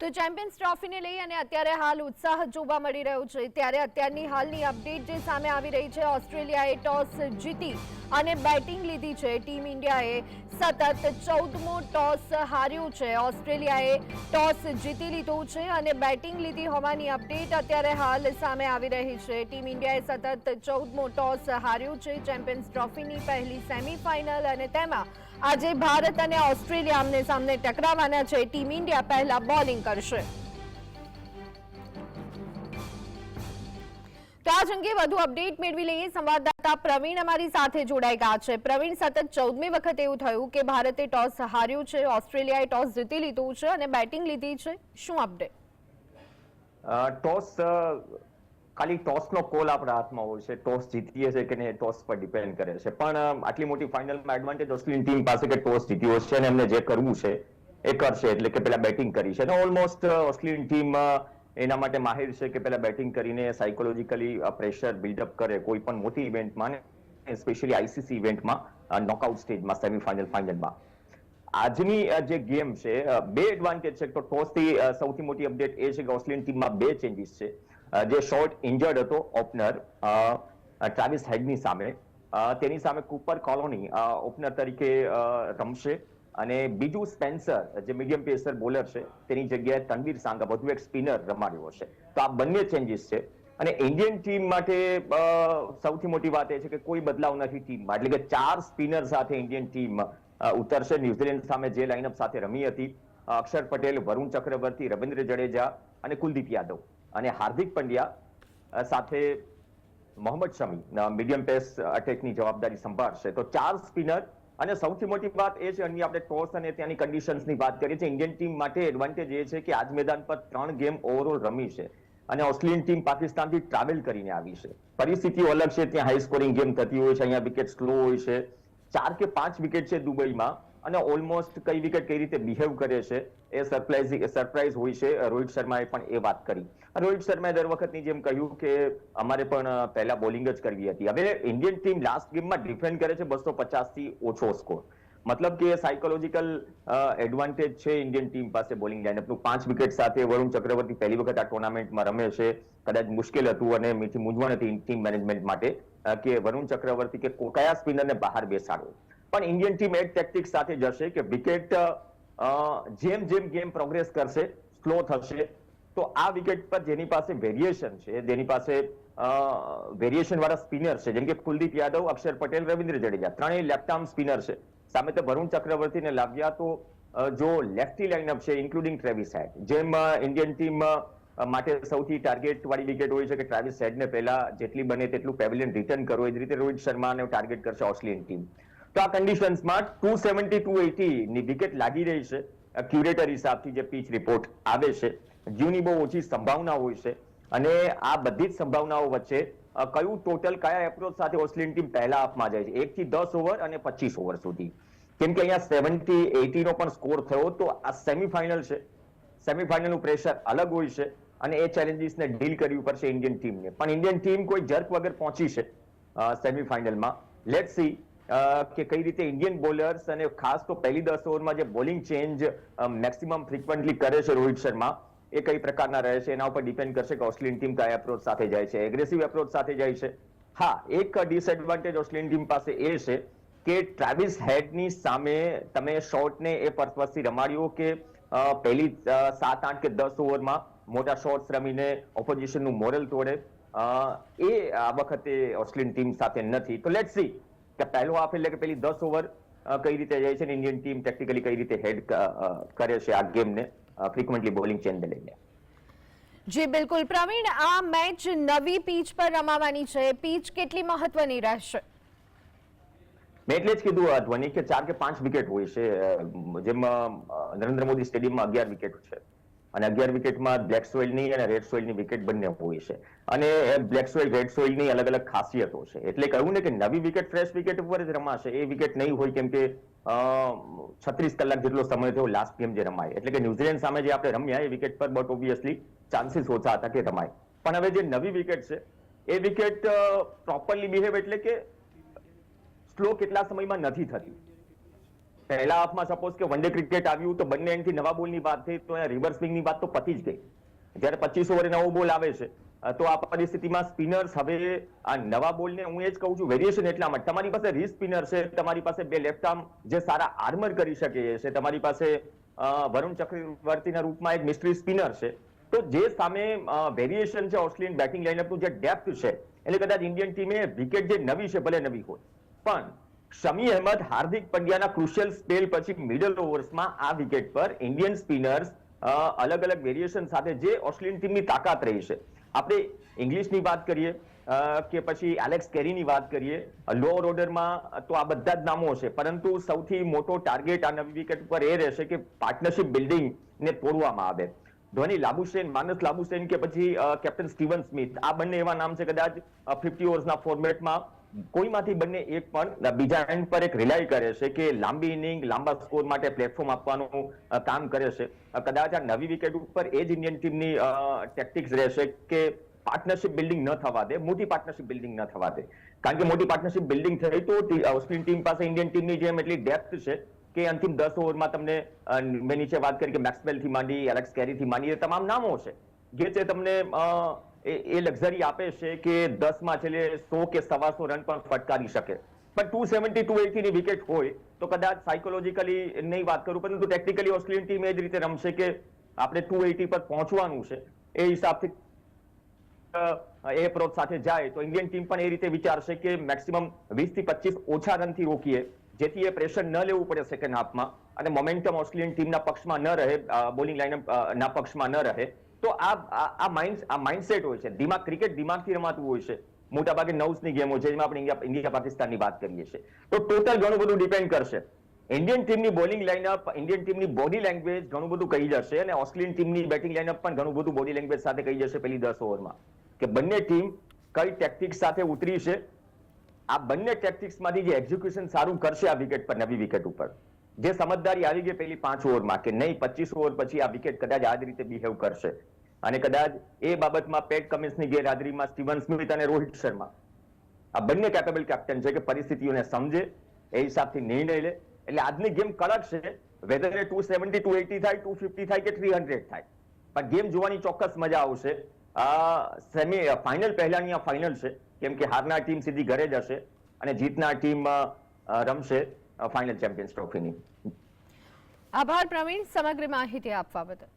તો ચેમ્પિયન્સ ટ્રોફીને લઈ અને અત્યારે હાલ ઉત્સાહ જોવા મળી રહ્યો છે. ત્યારે અત્યારની હાલની અપડેટ જે સામે આવી રહી છે, ઓસ્ટ્રેલિયાએ ટોસ જીતી અને બેટિંગ લીધી છે. ટીમ ઇન્ડિયાએ સતત ચૌદમો ટોસ હાર્યું છે. ઓસ્ટ્રેલિયાએ ટોસ જીતી લીધું છે અને બેટિંગ લીધી હોવાની અપડેટ અત્યારે હાલ સામે આવી રહી છે. ટીમ ઇન્ડિયાએ સતત ચૌદમો ટોસ હાર્યું છે ચેમ્પિયન્સ ટ્રોફીની પહેલી સેમીફાઇનલ અને તેમાં આજે ભારત અને ઓસ્ટ્રેલિયા આમને સામને ટકરાવાના છે. ટીમ ઇન્ડિયા પહેલા બોલિંગ કરશે. આજ અંગે વધુ અપડેટ મેળવી લઈએ. સંવાદદાતા પ્રવીણ અમારી સાથે જોડાઈ ગયા છે. પ્રવીણ, સતત ચૌદમી વખત એવું થયું કે ભારતે ટોસ હાર્યું છે, ઓસ્ટ્રેલિયાએ ટોસ જીતી લીધું છે અને બેટિંગ લીધી છે. શું અપડેટ ટોસ ખાલી ટોસનો કોલ આપણા હાથમાં હોય છે. ટોસ જીતીએ છે કે નહીં ટોસ પર ડિપેન્ડ કરે છે. પણ આટલી મોટી ફાઇનલમાં એડવાન્ટેજ ઓસ્ટ્રેલિયન ટીમ પાસે કે ટોસ જીત્યો છે અને એમને જે કરવું છે એ કરશે. એટલે કે પેલા બેટિંગ કરી છે. અને ઓલમોસ્ટ ઓસ્ટ્રેલિયન ટીમ એના માટે માહિર છે કે પેલા બેટિંગ કરીને સાયકોલોજીકલી પ્રેશર બિલ્ડઅપ કરે કોઈ પણ મોટી ઇવેન્ટમાં ને સ્પેશિયલી આઈસીસી ઇવેન્ટમાં નોકઆઉટ સ્ટેજમાં સેમીફાઇનલ ફાઇનલમાં આજની જે ગેમ છે બે એડવાન્ટેજ છે. તો ટોસથી સૌથી મોટી અપડેટ એ છે કે ઓસ્ટ્રેલિયન ટીમમાં બે ચેન્જીસ છે. જે શોર્ટ ઇન્જર્ડ હતો, ઓપનર ટ્રાવિસ હેડની સામે. તેની સામે કુપર કોલોની ઓપનર તરીકે રમશે. અને બીજું સ્પેન્સર, જે મીડિયમ પેસર બોલર છે, તેની જગ્યાએ તનવીર સાંગા વધુ એક સ્પિનર રમાડ્યો છે તો આ બંને ચેન્જીસ છે. અને ઇન્ડિયન ટીમ માટે સૌથી મોટી વાત એ છે કે કોઈ બદલાવ નથી ટીમમાં. એટલે કે ચાર સ્પિનર સાથે ઇન્ડિયન ટીમ ઉતરશે. ન્યુઝીલેન્ડ સામે જે લાઇનઅપ સાથે રમી હતી અક્ષર પટેલ, વરુણ ચક્રવર્તી, રવિન્દ્ર જડેજા અને કુલદીપ યાદવ. અને હાર્દિક પંડ્યા સાથે મોહમ્મદ શમી મીડિયમ પેસ અટેકની જવાબદારી સંભાળશે. તો ચાર સ્પિનર અને સૌથી મોટી વાત એ છે, અન્ય આપણે ટોસ અને ત્યાંની કન્ડિશન્સની વાત કરીએ છીએ, ઇન્ડિયન ટીમ માટે એડવાન્ટેજ એ છે કે આજ મેદાન પર ત્રણ ગેમ ઓવરઓલ રમી છે અને ઓસ્ટ્રેલિયન ટીમ પાકિસ્તાનથી ટ્રાવેલ કરીને આવી છે. પરિસ્થિતિઓ અલગ છે, ત્યાં હાઈ સ્કોરિંગ ગેમ થતી હોય છે, અહીંયા વિકેટ સ્લો હોય છે. ચાર કે પાંચ વિકેટ છે દુબઈમાં અને ઓલમોસ્ટ કઈ વિકેટ કઈ રીતે બિહેવ કરે છે, એ સરપ્રાઇઝ સરપ્રાઇઝ હોય છે, રોહિત શર્માએ પણ એ વાત કરી. રોહિત શર્માએ દર વખતની જેમ કહ્યું કે અમારે પણ પહેલા બોલિંગ જ કરવી હતી. હવે ઇન્ડિયન ટીમ લાસ્ટ ગેમમાં ડિફેન્ડ કરે છે બસો થી ઓછો સ્કોર મતલબ કે સાયકોલોજીકલ એડવાન્ટેજ છે ઇન્ડિયન ટીમ પાસે બોલિંગ લાઇનઅપનું પાંચ વિકેટ સાથે વરુણ ચક્રવર્તી પહેલી વખત આ ટુર્નામેન્ટમાં રમે છે. કદાચ મુશ્કેલ હતું અને મીઠી મૂંઝવણ હતી ટીમ મેનેજમેન્ટ માટે કે વરુણ ચક્રવર્તી કો- કયા સ્પિનરને બહાર બેસાડવો. પણ ઇન્ડિયન ટીમ એ ટેક્ટિક સાથે જશે કે વિકેટ જેમ જેમ ગેમ પ્રોગ્રેસ કરશે સ્લો થશે. તો આ વિકેટ પર જેની પાસે વેરિએશન છે, જેની પાસે વેરિએશન વાળા સ્પિનર છે, જેમ કે કુલદીપ યાદવ, અક્ષર પટેલ, રવિન્દ્ર જડેજા, ત્રણેય લેફ્ટ આર્મ સ્પિનર છે. સામે તો વરુણ ચક્રવર્તીને લાવ્યા તો જો લેફ્ટી લાઇનઅપ છે ઇન્ક્લુડિંગ ટ્રેવિસ હેડ જેમ ઇન્ડિયન ટીમ માટે સૌથી ટાર્ગેટ વાળી વિકેટ હોય છે કે ટ્રાવિસ હેડને પહેલા જેટલી બને તેટલું પેવિલિયન રિટર્ન કરો. એ જ રીતે રોહિત શર્માને ટાર્ગેટ કરશે ઓસ્ટ્રેલિયન ટીમ તો આ કન્ડિશન્સમાં ટુ સેવન્ટી ટુ ની વિકેટ લાગી રહી છે. ક્યુરેટર હિસાબથી જે પીચ રિપોર્ટ આવે છે જ્યુની બહુ ઓછી સંભાવના હોય છે. અને આ બધી જ સંભાવનાઓ વચ્ચે કયું ટોટલ કયા એપ્રોચ સાથે ઓસ્ટ્રેલિયન ટીમ પહેલા હાફમાં જાય છે? એક થી દસ ઓવર અને પચીસ ઓવર સુધી. કેમ કે અહીંયા સેવન્ટી એટી નો પણ સ્કોર થયો, તો આ સેમીફાઇનલ છે. સેમીફાઇનલનું પ્રેશર અલગ હોય છે અને એ ચેલેન્જીસને ડીલ કરવી પડશે ઇન્ડિયન ટીમને પણ ઇન્ડિયન ટીમ કોઈ જર્ક વગર પહોંચી છે સેમીફાઇનલમાં લેટ સી કે કઈ રીતે ઇન્ડિયન બોલર્સ અને ખાસ તો પહેલી દસ ઓવરમાં જે બોલિંગ ચેન્જ મેક્સિમમ ફ્રિકવન્ટલી કરે છે રોહિત શર્મા, એ કઈ પ્રકારના રહે છે, એના ઉપર ડિપેન્ડ કરશે કે ઓસ્ટ્રેલિયન ટીમ કયા એપ્રોચ સાથે જાય છે એગ્રેસિવ એપ્રોચ સાથે જાય છે. હા, એક ડિસએડવાન્ટેજ ઓસ્ટ્રેલિયન ટીમ પાસે એ છે કે ટ્રાવિસ હેડની સામે તમે શોટને એ પર્પઝથી રમાડ્યો કે પહેલી સાત, આઠ કે દસ ઓવરમાં મોટા શોટ્સ રમીને ઓપોઝિશનનું મોરલ તોડે. એ આ વખતે ઓસ્ટ્રેલિયન ટીમ સાથે નથી. તો લેટ સી કે પહેલો હાફ એટલે કે પેલી દસ ઓવર કઈ રીતે જાય છે ને ઇન્ડિયન ટીમ ટેક્ટિકલી કઈ રીતે હેડ કરે છે આ ગેમને ફ્રિકવન્ટલી બોલિંગ ચેન્જ લઈને. જી બિલકુલ. પ્રવીણ આ મેચ નવી પીચ પર રમાવાની છે. પીચ કેટલી મહત્વની રહેશે? મેં એટલે જ કીધું ધ્વની કે ચાર કે પાંચ વિકેટ હોય છે. જેમ નરેન્દ્ર મોદી સ્ટેડિયમમાં અગિયાર વિકેટ છે. અને અગિયાર વિકેટમાં બ્લેક સોઇલની અને રેડ સોઇલની વિકેટ બંને હોય છે. અને બ્લેક સોઇલ રેડ સોઇલની અલગ અલગ ખાસિયતો છે. એટલે કહ્યું ને કે નવી વિકેટ ફ્રેશ વિકેટ ઉપર જ રમાશે. એ વિકેટ નહીં હોય કેમ કે છત્રીસ કલાક જેટલો સમય થયો લાસ્ટ ગેમ જે રમાય. એટલે કે ન્યુઝીલેન્ડ સામે જે આપણે રમ્યા, એ વિકેટ પર બટ ઓબ્વિયસલી ચાન્સીસ ઓછા હતા કે રમાય. પણ હવે જે નવી વિકેટ છે, એ વિકેટ પ્રોપરલી બિહેવ એટલે કે સ્લો કેટલા સમયમાં નથી થતી. પહેલા હાફમાં સપોઝ કે વન ક્રિકેટ આવ્યું તો બંને એન્ડથી નવા બોલની વાત થઈ તો રિવર્સ સ્વિંગની વાત તો પતી જ ગઈ. જ્યારે પચીસ ઓવરે નવો બોલ આવે છે તો આ પરિસ્થિતિમાં સ્પિનર્સ હવે આ નવા બોલને હું એ જ કહું છું વેરિએશન માટે. તમારી પાસે રી સ્પિનર છે, તમારી પાસે બે લેફ્ટ આર્મ જે સારા આર્મર કરી શકે છે, તમારી પાસે વરુણ ચક્રવર્તીના રૂપમાં એક મિસ્ટ્રી સ્પિનર છે. તો જે સામે વેરિએશન છે ઓસ્ટ્રેલિયન બેટિંગ લાઇનઅપનું જે ડેપ્થ છે, એટલે કદાચ ઇન્ડિયન ટીમે વિકેટ જે નવી છે, ભલે નવી હોય, પણ શમી અહેમદ હાર્દિક પંડ્યાના ક્રુશિયલ સ્પેલ પછી મિડલ ઓવર્સમાં આ વિકેટ પર ઇન્ડિયન સ્પિનર્સ અલગ અલગ વેરિએશન સાથે જે ઓસ્ટ્રેલિયન ટીમની તાકાત રહી છે. આપણે ઇંગ્લિશની વાત કરીએ કે પછી એલેક્સ કેરીની વાત કરીએ લોઅર ઓર્ડરમાં તો આ બધા જ નામો છે પરંતુ સૌથી મોટો ટાર્ગેટ આ નવી વિકેટ ઉપર એ રહેશે કે પાર્ટનરશિપ બિલ્ડિંગ ને તોડવામાં આવે. ધોની લાબુસેન, માનસ લાબુસેન કે પછી કેપ્ટન સ્ટીવન સ્મિથ, આ બંને એવા નામ છે કદાચ ફિફ્ટી ઓવર્સના ફોર્મેટમાં કોઈમાંથી બંને એક પણ બીજા એન્ડ પર એક રિલાય કરે છે કે લાંબી ઇનિંગ લાંબા સ્કોર માટે પ્લેટફોર્મ આપવાનું કામ કરે છે. કદાચ આ નવી વિકેટ ઉપર એ જ ઇન્ડિયન ટીમની ટેક્ટિક્સ રહેશે કે પાર્ટનરશિપ બિલ્ડિંગ ન થવા દે, મોટી પાર્ટનરશિપ બિલ્ડિંગ ન થવા દે. કારણ કે મોટી પાર્ટનરશિપ બિલ્ડિંગ થઈ તો ઓસ્ટ્રેલિયન ટીમ પાસે ઇન્ડિયન ટીમની જેમ એટલી ડેપ્થ છે કે અંતિમ દસ ઓવરમાં તમને મેં નીચે વાત કરી કે મેક્સવેલથી માંડી એલેક્સ કેરી થી માંડી, એ તમામ નામો છે. જે છે તમને એ લક્ઝરી આપે છે કે દસમાં છેલ્લે સો કે સવાસો રન પણ ફટકારી શકે. પણ ટુ સેવન્ટી, ટુ એટીની વિકેટ હોય તો કદાચ સાયકોલોજીકલી નહીં વાત કરું, પરંતુ ટેકનિકલી ઓસ્ટ્રેલિયન ટીમ એ જ રીતે રમશે કે આપણે ટુ એટી પર પહોંચવાનું છે. એ હિસાબથી એ અપ્રોચ સાથે જાય તો ઇન્ડિયન ટીમ પણ એ રીતે વિચારશે કે મેક્સિમમ વીસથી પચીસ ઓછા રનથી રોકીએ, જેથી એ પ્રેશર ન લેવું પડે સેકન્ડ હાફમાં અને મોમેન્ટમ ઓસ્ટ્રેલિયન ટીમના પક્ષમાં ન રહે બોલિંગ લાઈન ના પક્ષમાં ન રહે. તો આ આ- માઇન્ડ આ માઇન્ડસેટ હોય છે. દિમાગ ક્રિકેટ દિમાગથી રમાતું હોય છે. મોટાભાગે નવસની ગેમો છે, જેમાં આપણે ઇન્ડિયા ઇન્ડિયા પાકિસ્તાનની વાત કરીએ છીએ. તો ટોટલ ઘણું બધું ડિપેન્ડ કરશે. ઇન્ડિયન ટીમની બોલિંગ લાઇનઅપ ઇન્ડિયન ટીમની બોડી લેંગ્વેજ ઘણું બધું કહી જશે અને ઓસ્ટ્રેલિયન ટીમની બેટિંગ લાઇનઅપ પણ ઘણું બધું બોડી લેંગ્વેજ સાથે કહી જશે પેલી દસ ઓવરમાં. કે બંને ટીમ કઈ ટેક્ટિક્સ સાથે ઉતરી છે? આ બંને ટેક્ટિક્સમાંથી જે એક્ઝિક્યુશન સારું કરશે આ વિકેટ પર, નવી વિકેટ ઉપર. જે સમજદારી આવી ગઈ પેલી પાંચ ઓવરમાં કે નહીં, પચીસ ઓવર પછી આ વિકેટ કદાચ આ જ રીતે બિહેવ કરશે. અને કદાચ એ બાબતમાં પેટ કમિન્સની ગેરહાજરીમાં સ્ટીવન સ્મિથ અને રોહિત શર્મા. આ બંને કેપેબલ કેપ્ટન છે કે પરિસ્થિતિઓને સમજે, એ હિસાબથી નિર્ણય લે. એટલે આજની ગેમ કડક છે. વેધર એ ટુ સેવન્ટી ટુ એટી થાય ટુ ફિફ્ટી થાય કે થ્રી હંડ્રેડ થાય. પણ ગેમ જોવાની ચોક્કસ મજા આવશે. સેમી ફાઇનલ પહેલાની આ ફાઇનલ છે. કેમ કે હારનાર ટીમ સીધી ઘરે જશે અને જીતનાર ટીમ રમશે. ફાઇનલ ચેમ્પિયન્સ ટ્રોફીની આભાર પ્રવીણ સમગ્ર માહિતી આપવા બદલ.